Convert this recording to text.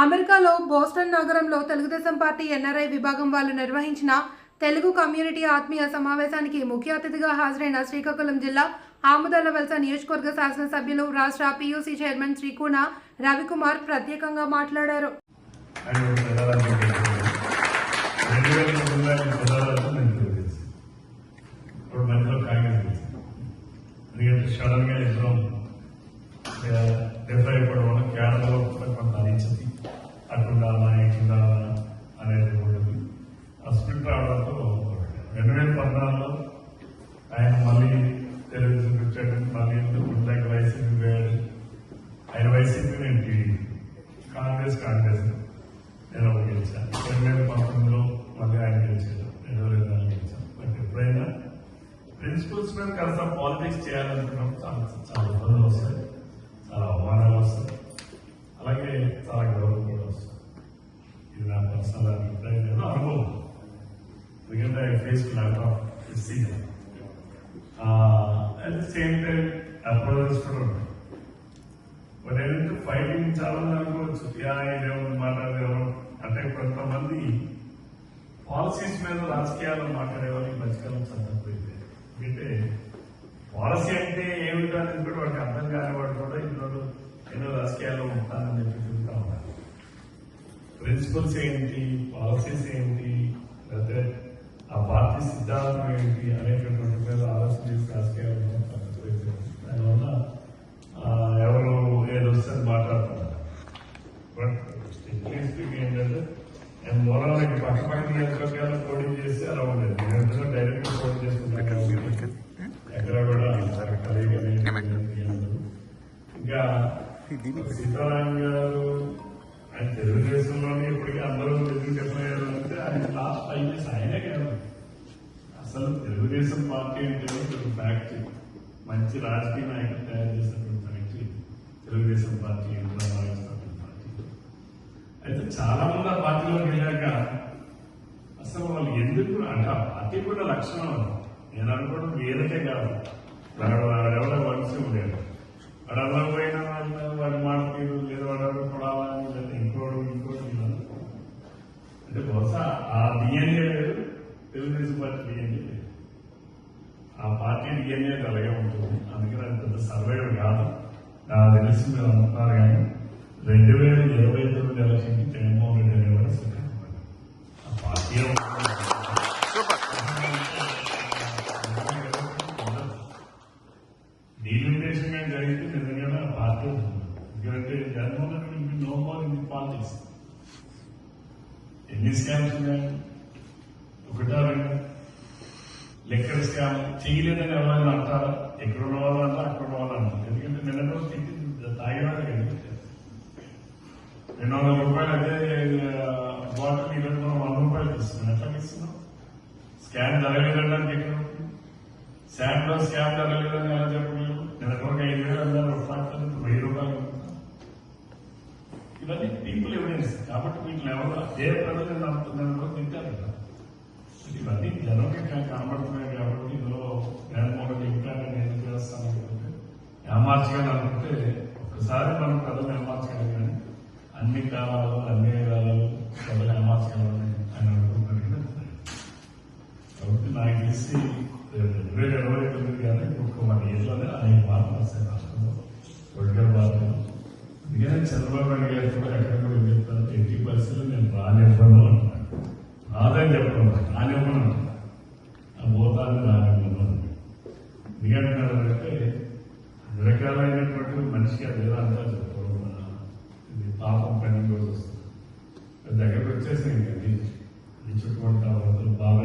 అమెరికాలో బోస్టన్ నగరంలో Telugu Desam party NRI విభాగం వాళ్ళు నిర్వహించిన తెలుగు కమ్యూనిటీ ఆత్మీయ సమావేశానికి ముఖ్య అతిథిగా హాజరైన శ్రీకాకుళం జిల్లా ఆముదాల వలస నియోజకవర్గ శాసనసభ్యులు రాష్ట్ర పియూసీ చైర్మన్ శ్రీకూణ రవికుమార్ ప్రత్యేకంగా మాట్లాడారు. ఇప్పుడు మధ్యలో కాంగ్రెస్ అయిపోవడం వల్ల కేరళలో కూడా కొంత అనిచ్చింది అటుండాలా ఇటుండాలా అనేది ఉండదు ఆ స్ప్లిట్ రావడంతో రెండు వేల పద్నాలుగులో ఆయన మళ్ళీ తెలుగుదేశం వచ్చాడు మళ్ళీ ఇందాక వైసీపీ పోయాడు ఆయన వైసీపీ నేను టీడీపీ కాంగ్రెస్ కాంగ్రెస్ నేను ఒక గెలిచాను. రెండు వేల పంతొమ్మిదిలో మళ్ళీ ఆయన గెలిచాడు రెండు వేల ఇరవై నాలుగు గెలిచాను బట్ ఎప్పుడైనా ప్రిన్సిపల్స్ మీద కాస్త పాలిటిక్స్ చేయాలనుకున్నప్పుడు చాలా చాలా ఇబ్బందులు వస్తాయి చాలా అవమానాలు వస్తాయి అలాగే చాలా గౌరవం కూడా వస్తుంది ఇది నా పర్సనల్ అభిప్రాయం లేదు అనుభవం ఎందుకంటే I face lot of season at the same time approaches కూడా ఉంటాయి బట్ ఏంటంటే ఫైటింగ్ చాలా అనుకోవచ్చు. యా ఇదేమో మాట్లాడేవారు అంటే కొంతమంది పాలసీస్ మీద రాజకీయాలు మాట్లాడే వాళ్ళు ఈ మధ్యకాలం చదువుపోయింది ఎందుకంటే పాలసీ అంటే ఏమిటో అనేది కూడా వాడికి అర్థం కాని వాడు కూడా ఇందులో ఎన్నో రాజకీయాల్లో ఉంటానని చెప్పి చెప్తా ఉన్నారు ప్రిన్సిపల్స్ ఏంటి? పాలసీస్ ఏంటి? లేకపోతే ఆ పార్టీ సిద్ధాంతం ఏంటి అనేటటువంటి మీద ఆలోచన చేసి రాజకీయాలు దానివల్ల ఎవరు ఏదో వస్తే మాట్లాడుతున్నారు బట్ స్టిక్ ఏంటంటే నేను మూలాలకి పక్క పక్క నియోజకవర్గాలు పోటీ చేస్తే అలా ఉండేది నేను డైరెక్ట్ పోటీ చేసుకుంటాను కాబట్టి ఎక్కడ కూడా ఇంకా సీతారాం గారు ఆయన తెలుగుదేశంలోనే ఇప్పటికీ అందరూ పార్టీ అంటే ఒక ఫ్యాక్ట్ మంచి రాజకీయ నాయకులు తయారు చేసినటువంటి ఫ్యాక్టరీ. తెలుగుదేశం పార్టీ ఇంట్లో భావిస్తున్నటువంటి పార్టీ. అయితే చాలా మంది ఆ పార్టీలోకి వెళ్ళాక అసలు వాళ్ళు ఎందుకు అంటే ఆ పార్టీ కూడా లక్షణం నేను అనుకోవడం వేరకే కాదు. వాడెవడో వలసి ఉండేది వాడు అలా పోయిన వాళ్ళు వాడి మాట తీరు లేదా వాడు కొడాలని లేదా ఇంకోడు ఇంకోటి అంటే బహుశా ఆ డిఎన్ఏ లేదు. తెలుగుదేశం పార్టీ డిఎన్ఏ ఆ పార్టీ డిఎన్ఏ అలాగే ఉంటుంది అందుకని అది పెద్ద సర్వైవర్ కాదు నాకు తెలిసి మీరు అనుకున్నారు కానీ రెండు వేల ఇరవై తొమ్మిది ఎలక్షన్కి జగన్మోహన్ రెడ్డి అనేవాడు సిద్ధపడ్డాడు ఆ పార్టీ డీలిమిటేషన్ కానీ జరిగితే నిజంగానే ఆ పార్టీ ఎందుకంటే Jaganmohan Reddy no more in politics ఎన్ని స్కామ్స్ ఉన్నాయి ఒకటా రెండు లెక్కర్ స్కామ్ చేయలేదని ఎవరైనా అంటారా? ఎక్కడ ఉన్న వాళ్ళు అంటారా అక్కడ ఉన్న వాళ్ళు అంటారు ఎందుకంటే నిన్న రోజు తిట్టి తాగేవాళ్ళు కదా రెండు వందల రూపాయలు అదే బాటిల్ ఈరోజు మనం వంద రూపాయలు ఇస్తున్నాం ఎట్లా ఇస్తున్నాం స్కామ్ జరగలేదడానికి ఎక్కడ ఉంటుంది? శామ్ స్కామ్ జరగలేదని ఎలా చెప్పలేదు నిన్న ఒక ఐదు వేలు అన్నారు ఒక వెయ్యి రూపాయలు ఇవన్నీ పీపుల్ ఎవిడెన్స్. కాబట్టి వీటిని ఎవరు అదే ప్రజలు నమ్ముతున్నారు? తింటారు? కదా ఇవన్నీ జనంగా కనబడుతున్నాయి కాబట్టి ఇందులో జగన్మోహన్ ఇంకా నేను చేస్తాను అనుకుంటే ఏమార్చగలను అనుకుంటే ఒకసారి మనం ప్రజలు ఏమార్చగలం కానీ అన్ని కాలాలు అన్ని కాలాలు ప్రజలు ఏమార్చగలని ఆయన అనుకుంటున్నాను కాబట్టి నాకు తెలిసి రెండు వేల ఇరవై తొమ్మిది కానీ ఇంకొక మన ఏజ్లోనే అనేక మార్పులు వస్తాయి రాష్ట్రంలో పొలిటికల్ మార్పులు అందుకనే చంద్రబాబు నాయుడు గారు కూడా ఎక్కడ కూడా చెప్తారు ఎయిటీ పర్సెంట్ నేను రానివ్వను అంటున్నాను రాదని చెప్పడం రానివ్వను అంటున్నాను ఆ భూతాన్ని రానివ్వను ఎందుకంటే రకరకాలైనటువంటి మనిషికి అది ఎలా